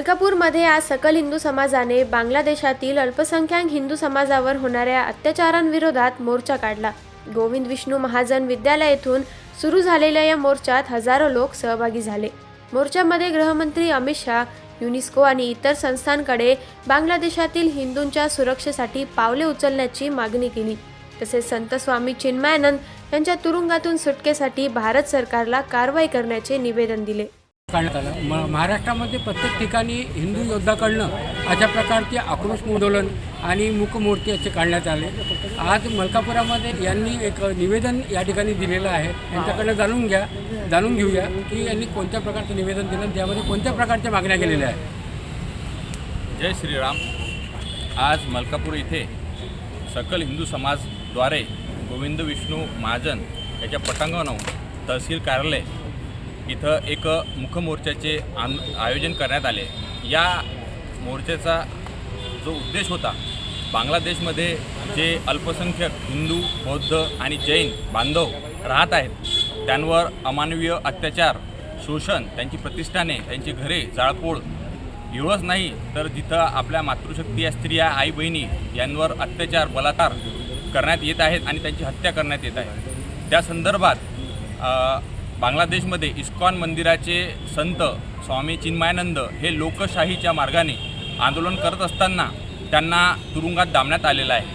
मलकापूरमध्ये आज सकल हिंदू समाजाने बांगलादेशातील अल्पसंख्याक हिंदू समाजावर होणाऱ्या अत्याचारांविरोधात मोर्चा काढला. गोविंद विष्णू महाजन विद्यालय येथून सुरू झालेल्या या मोर्चात हजारो लोक सहभागी झाले. मोर्चामध्ये गृहमंत्री अमित शहा युनेस्को आणि इतर संस्थांकडे बांगलादेशातील हिंदूंच्या सुरक्षेसाठी पावले उचलण्याची मागणी केली. तसेच संत स्वामी चिन्मयानंद यांच्या तुरुंगातून सुटकेसाठी भारत सरकारला कारवाई करण्याचे निवेदन दिले. काढण्यात आलं. म महाराष्ट्रामध्ये प्रत्येक ठिकाणी हिंदू योद्धाकडनं अशा प्रकारचे आक्रोश आंदोलन आणि मूकमूर्ती असे काढण्यात आले. आज मलकापुरामध्ये यांनी एक निवेदन या ठिकाणी दिलेलं आहे. यांच्याकडनं जाणून घ्या जाणून घेऊया की यांनी कोणत्या प्रकारचं निवेदन दिलं त्यामध्ये कोणत्या प्रकारच्या मागण्या केलेल्या आहेत? जय श्रीराम. आज मलकापूर इथे सकल हिंदू समाजद्वारे गोविंद विष्णू महाजन याच्या पटांगणावर तहसील कार्यालय इथं एक मुखमोर्चाचे आन आयोजन करण्यात आले. या मोर्चाचा जो उद्देश होता बांगलादेशमध्ये जे अल्पसंख्यक हिंदू बौद्ध आणि जैन बांधव राहत आहेत त्यांवर अमानवीय अत्याचार शोषण त्यांची प्रतिष्ठाने त्यांची घरे जाळपोळ एवढंच नाही तर जिथं आपल्या मातृशक्ती या स्त्रिया आई बहिणी यांवर अत्याचार बलात्कार करण्यात येत आहेत आणि त्यांची हत्या करण्यात येत आहे. त्या संदर्भात बांगलादेशमध्ये इस्कॉन मंदिराचे संत स्वामी चिन्मयानंद हे लोकशाहीच्या मार्गाने आंदोलन करत असताना त्यांना तुरुंगात डांबण्यात आलेलं आहे.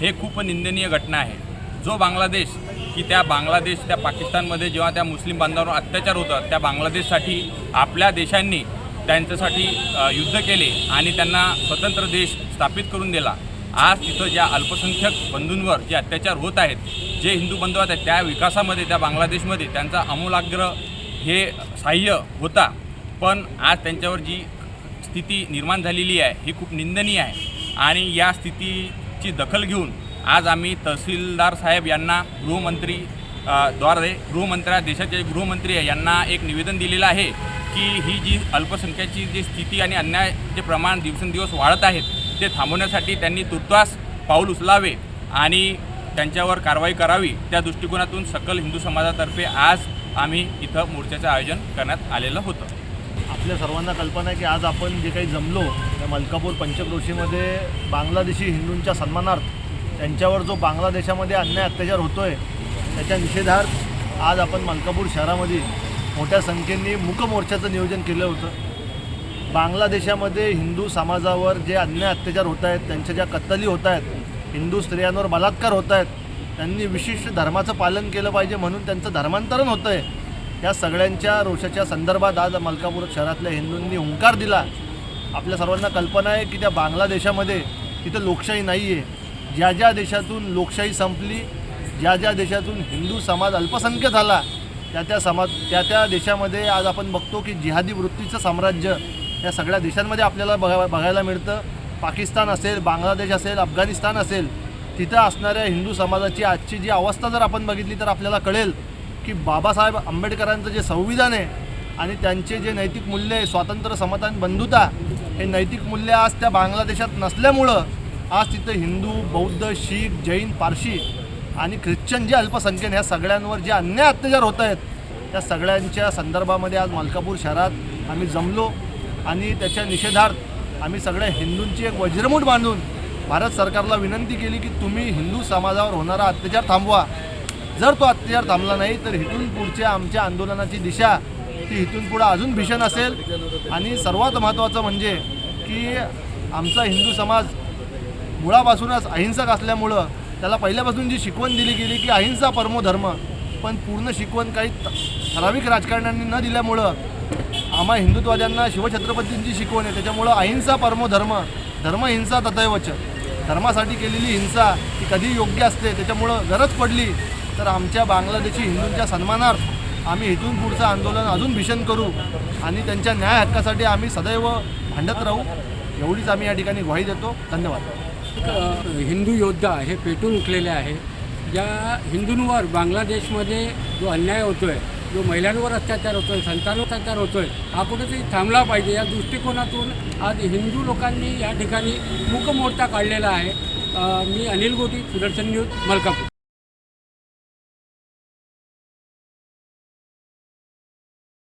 हे खूप निंदनीय घटना आहे. जो बांगलादेश की त्या बांगलादेश त्या पाकिस्तानमध्ये जेव्हा त्या मुस्लिम बांधवांवर अत्याचार होतात त्या बांगलादेशसाठी आपल्या देशांनी त्यांच्यासाठी युद्ध केले आणि त्यांना स्वतंत्र देश स्थापित करून दिला. आज तिथं ज्या अल्पसंख्याक बंधूंवर जे अत्याचार होत आहेत जे हिंदू बंधू आहेत त्या विकासामध्ये त्या बांगलादेशमध्ये त्यांचा अमूलाग्र हे सहाय्य होता. पण आज त्यांच्यावर जी स्थिती निर्माण झालेली आहे ही खूप निंदनीय आहे. आणि या स्थितीची दखल घेऊन आज आम्ही तहसीलदार साहेब यांना गृहमंत्री द्वारे गृहमंत्र्या देशाचे गृहमंत्री आहे यांना एक निवेदन दिलेलं आहे की ही जी अल्पसंख्याची जी स्थिती आणि अन्यायाचे प्रमाण दिवसेंदिवस वाढत आहेत ते थांबवण्यासाठी त्यांनी तुर्तास पाऊल उचलावे आणि त्यांच्यावर कारवाई करावी. त्या दृष्टिकोनातून सकल हिंदू समाजातर्फे आज आम्ही इथं मोर्चाचं आयोजन करण्यात आलेलं होतं. आपल्या सर्वांना कल्पना आहे की आज आपण जे काही जमलो त्या मलकापूर पंचक्रोशीमध्ये बांगलादेशी हिंदूंच्या सन्मानार्थ त्यांच्यावर जो बांगलादेशामध्ये अन्याय अत्याचार होतो आहे त्याच्या निषेधार्थ आज आपण मलकापूर शहरामध्ये मोठ्या संख्येने मूकमोर्चाचं नियोजन केलं होतं. बांगलादेशामध्ये हिंदू समाजावर जे अन्याय अत्याचार होत आहेत त्यांच्या ज्या कत्तली होत आहेत हिंदू स्त्रियांवर बलात्कार होत आहेत त्यांनी विशिष्ट धर्माचं पालन केलं पाहिजे म्हणून त्यांचं धर्मांतरण होतं आहे. या सगळ्यांच्या रोषाच्या संदर्भात आज मलकापूर शहरातल्या हिंदूंनी हुंकार दिला. आपल्या सर्वांना कल्पना आहे की त्या बांगलादेशामध्ये तिथं लोकशाही नाही आहे ज्या ज्या देशातून लोकशाही संपली ज्या ज्या देशातून हिंदू समाज अल्पसंख्य झाला त्या त्या समाज त्या त्या देशामध्ये आज आपण बघतो की जिहादी वृत्तीचं साम्राज्य या सगळ्या देशांमध्ये आपल्याला बघा बघायला मिळतं. पाकिस्तान असेल बांगलादेश असेल अफगाणिस्तान असेल तिथं असणाऱ्या हिंदू समाजाची आजची जी अवस्था जर आपण बघितली तर आपल्याला कळेल की बाबासाहेब आंबेडकरांचं जे संविधान आहे आणि त्यांचे जे नैतिक मूल्य आहे स्वातंत्र्य समता आणि बंधुता हे नैतिक मूल्य आज त्या बांगलादेशात नसल्यामुळं आज तिथं हिंदू बौद्ध शीख जैन पारशी आणि ख्रिश्चन जे अल्पसंख्यक ह्या सगळ्यांवर जे अन्याय अत्याचार होत आहेत त्या सगळ्यांच्या संदर्भामध्ये आज मलकापूर शहरात आम्ही जमलो. आणि त्याच्या निषेधार्थ आम्ही सगळ्या हिंदूंची एक वज्रमूठ बांधून भारत सरकारला विनंती केली की तुम्ही हिंदू समाजावर होणारा अत्याचार थांबवा. जर तो अत्याचार थांबला नाही तर इथून पुढच्या आमच्या आंदोलनाची दिशा ती इथून पुढं अजून भीषण असेल. आणि सर्वात महत्त्वाचं म्हणजे की आमचा हिंदू समाज मुळापासूनच अहिंसक असल्यामुळं त्याला पहिल्यापासून जी शिकवण दिली गेली की अहिंसा परमो धर्म पण पूर्ण शिकवण काही ठराविक राजकारण्यांनी न दिल्यामुळं आम्हा हिंदुत्वाद्यांना शिवछत्रपतींची शिकवण आहे. त्याच्यामुळं अहिंसा परमो धर्म धर्महिंसा तथैवच. धर्मासाठी केलेली हिंसा ही कधी योग्य असते त्याच्यामुळं गरज पडली तर आमच्या बांगलादेशी हिंदूंच्या सन्मानार्थ आम्ही इथून पुढचं आंदोलन अजून भीषण करू आणि त्यांच्या न्याय हक्कासाठी आम्ही सदैव भांडत राहू एवढीच आम्ही या ठिकाणी ग्वाही देतो. धन्यवाद. एक, हिंदू योद्धा हे पेटून उठलेले आहे. ज्या हिंदूंवर बांगलादेशमध्ये जो अन्याय होतो आहे जो महिलांवर अत्याचार होतो आहे संतांवर अत्याचार होतो आहे हा कुठेतरी थांबला पाहिजे. या दृष्टिकोनातून आज हिंदू लोकांनी या ठिकाणी मूकमोर्चा काढलेला आहे. मी अनिल गोटी सुदर्शन न्यूज मलकापूर.